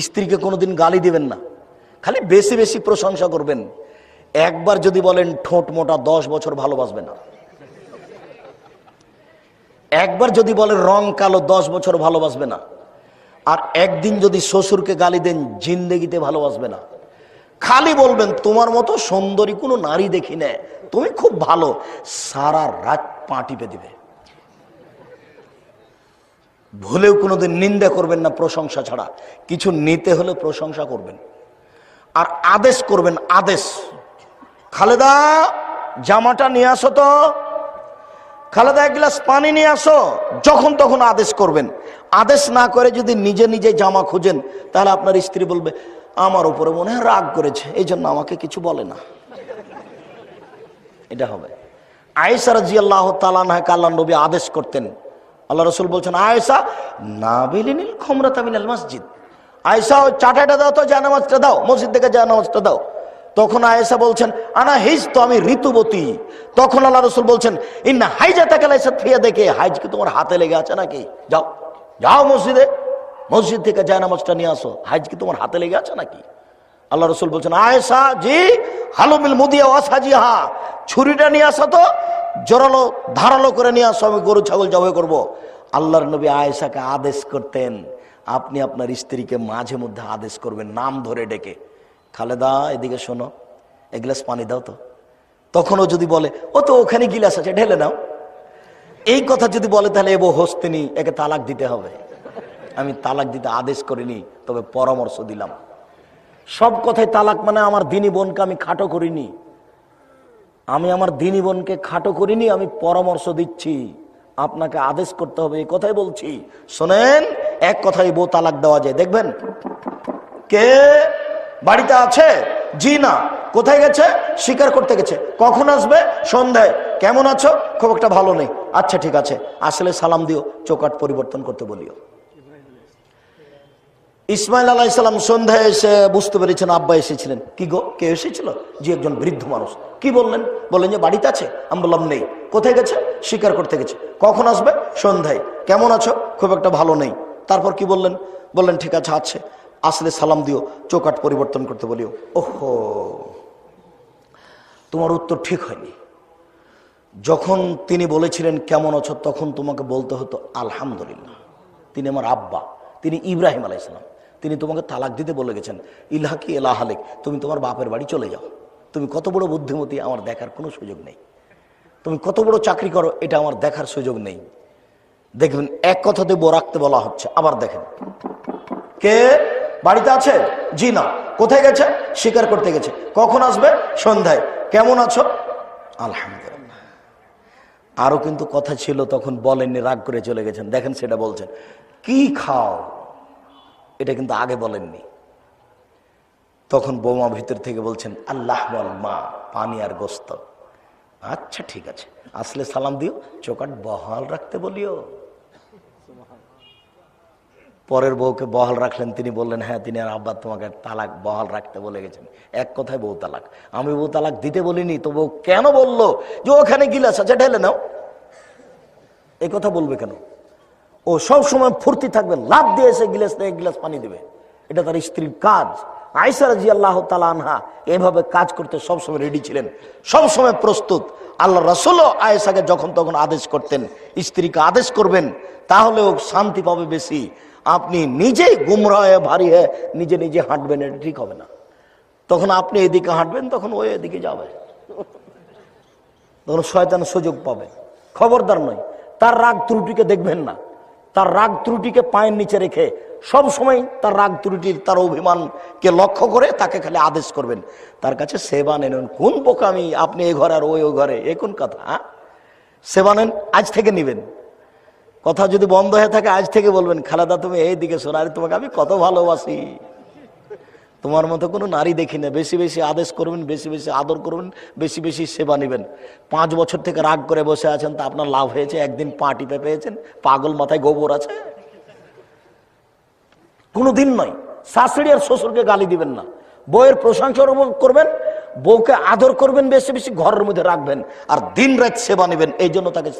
স্ত্রীকে কোনোদিন গালি দিবেন না। খালি বেশি বেশি প্রশংসা করবেন। একবার যদি বলেন, ঠোঁট মোটা দশ বছর ভালোবাসবে না। একবার যদি বলেন, রং কালো দশ বছর ভালোবাসবে না। আর একদিন যদি শ্বশুরকে গালি দেন, জিন্দেগিতে ভালোবাসবে না। খালি বলবেন, তোমার মতো সুন্দরী কোনো নারী দেখি না। তুমি খুব ভালো। সারা রাত পা টিপে দিবে। ভুলেও কোনোদিন নিন্দা করবেন না প্রশংসা ছাড়া। কিছু নিতে হলে প্রশংসা করবেন। আর আদেশ করবেন, আদেশ। খালেদা, জামাটা নিয়ে আসো তো। খালেদা, এক গ্লাস পানি নিয়ে আসো। যখন তখন আদেশ করবেন। আদেশ না করে যদি নিজে নিজে জামা খুঁজেন, তাহলে আপনার স্ত্রী বলবে, আমার উপরে মনে হয় রাগ করেছে এই জন্য আমাকে কিছু বলে না। এটা হবে। আয়েসা রাজি আল্লাহ তালানহাকে আল্লাহ নবী আদেশ করতেন। আল্লাহ রসুল বলছেন আয়েসা না বিলিনিল খমরা তামিনাল মসজিদ। আয়েসা ওই চাটাটা দাও তো জানামাজটা দাও, মসজিদ থেকে জানামাজটা দাও। তখন আয়েসা বলছেন, আনা হিজ তো আমি ঋতুবতী। তখন আল্লাহ রসুল বলছেন, ইন্না হাইজা তাকে লাইসা ফিয়া দেখে, হাইজ কি তোমার হাতে লেগে আছে নাকি? যাও যাও মসজিদে, মসজিদ থেকে জায়নামাজটা নিয়ে আসো, হাইজ কি তোমার হাতে লেগে আছে নাকি? আল্লাহ রসুল বলছেন, আয়েশা জি, হালুমিল মুদিয়া ওয়াসাজি হা ছুরিটা নিয়ে আসো তো জোরালো, ধারালো করে নিয়ে আসো, আমি গরু, ছাগল জবাই করব। আল্লাহর নবী আয়েশাকে আদেশ করতেন, আপনি আপনার স্ত্রীকে মাঝে মধ্যে আদেশ করবেন, নাম ধরে ডেকে। খালেদা, এদিকে শোনো, এক গ্লাস পানি দাও তো। তখনও যদি বলে, ও তো ওখানে গিলাস আছে, ঢেলে নাও। এই কথা যদি বলে, তাহলে এবো হস্তিনি, একে তালাক দিতে হবে। আমি তালাক দিতে আদেশ করিনি, তবে পরামর্শ দিলাম। সব কথাই তালাক মানে আমার দিনী বোনকে আমি খাটো করিনি। আমি আমার দিনী বোনকে খাটো করিনি, আমি পরামর্শ দিচ্ছি। আপনাকে আদেশ করতে হবে এই কথাই বলছি। শোনেন, এক কথাই বউ তালাক দেওয়া যায়। দেখবেন? কে বাড়িতে আছে? জি না। কোথায় গেছে? স্বীকার করতে গেছে। কখন আসবে? সন্ধ্যায়। কেমন আছো? খুব একটা ভালো নেই। আচ্ছা ঠিক আছে। আসলে সালাম দিও চোকাট পরিবর্তন করতে বলিও। ইসমাইল আলাহ ইসলাম সন্ধ্যায় এসে বুঝতে পেরেছেন আব্বা এসেছিলেন। কি গো? কে এসেছিল? যে একজন বৃদ্ধ মানুষ। কি বললেন? বললেন যে, বাড়িতে আছে? আমি বললাম, নেই। কোথায় গেছে? স্বীকার করতে গেছে। কখন আসবে? সন্ধ্যায়। কেমন আছো? খুব একটা ভালো নেই। তারপর কি বললেন? বললেন, ঠিক আছে আছে। আসলে সালাম দিও চোকাট পরিবর্তন করতে বলিও। ওহো! তোমার উত্তর ঠিক হয়নি। যখন তিনি বলেছিলেন, কেমন আছো? তখন তোমাকে বলতে হতো, আলহামদুলিল্লাহ। তিনি আমার আব্বা। তিনি ইব্রাহিম আলাইসালাম তিনি তোমাকে তালাক দিতে বলে গেছেন। ইলাহাকি এলাহ আলেক তুমি তোমার বাপের বাড়ি চলে যাও। তুমি কত বড় বুদ্ধিমতী, আমার দেখার কোনো সুযোগ নেই। তুমি কত বড় চাকরি করো, এটা আমার দেখার সুযোগ নেই। দেখবেন, এক কথাতে বো রাখতে বলা হচ্ছে। আবার দেখেন। কে? বাড়িতে আছে? জি না। কোথায় গেছে? স্বীকার করতে গেছে। কখন আসবে? সন্ধ্যায়। কেমন আছো? আলহামদুলিল্লাহ। আরও কিন্তু কথা ছিল, তখন বলেননি, রাগ করে চলে গেছেন। দেখেন সেটা বলছেন। কি খাও? এটা কিন্তু আগে বলেননি। তখন বৌমা ভিতর থেকে বলছেন, আল্লাহ মা, পানি আর গোস্ত। আচ্ছা ঠিক আছে। আসলে সালাম দিও, চোকাট বহাল রাখতে বলিও। পরের বউকে বহাল রাখলেন, তিনি বললেন হ্যাঁ তিনি আর আব্বা তোমাকে তালাক বহাল রাখতে বলে গেছেন। এক কথায় বউ তালাক। আমি বউ তালাক দিতে বলিনি, তো বউ কেন বলল? যে ওখানে গিলাস আছে, ঢেলে নাও। এই কথা বলবে কেন? ও সব সময় ফুর্তি থাকবে লাভ দিয়ে এসে গিলাস এক গিলাস পানি দেবে। এটা তার স্ত্রীর কাজ। আয়সা রাজি আল্লাহ আনহা এভাবে কাজ করতে সবসময় রেডি ছিলেন। সবসময় প্রস্তুত। আল্লাহ রসুলও আয়েশাকে যখন তখন আদেশ করতেন, স্ত্রীকে আদেশ করবেন, তাহলেও শান্তি পাবে বেশি। আপনি নিজেই গুমরা হয়ে, ভারী হয়ে, নিজে নিজে হাঁটবেন, এটা ঠিক হবে না। তখন আপনি এদিকে হাঁটবেন, তখন ওই এদিকে যাবে। তখন শয়তান সুযোগ পাবে। খবরদার নয়। তার রাগ ত্রুটিকে দেখবেন না। তার রাগ ত্রুটিকে পায়ের নিচে রেখে সব সময় তার রাগ ত্রুটির, তার অভিমানকে লক্ষ্য করে তাকে খালি আদেশ করবেন। তার কাছে, সেবা নেন কোন বোকামি আপনি এ ঘরে আর ওই ঘরে? এ কোন কথা হ্যাঁ? সেবা নেন, আজ থেকে নিবেন। কথা যদি বন্ধ হয়ে থাকে, আজ থেকে বলবেন, খালাদা, তুমি এই দিকে শোনা, আরে তোমাকে আমি কত ভালোবাসি। তোমার মতো কোনো নারী দেখি না। বেশি বেশি আদেশ করবেন, বেশি বেশি আদর করবেন, বেশি বেশি সেবা নেবেন। পাঁচ বছর থেকে রাগ করে বসে আছেন তা আপনার লাভ হয়েছে? একদিন পা টিপে পেয়েছেন? পাগল মাথায় গোবর আছে? কোনো দিন নয়। শাশুড়ি আর শ্বশুরকে গালি দিবেন না। বউয়ের প্রশংসা করবেন, বউকে আদর করবেন, বেশি বেশি ঘরের মধ্যে রাখবেন, আর দিন রাত সেবা নেবেন, এই জন্য তাকে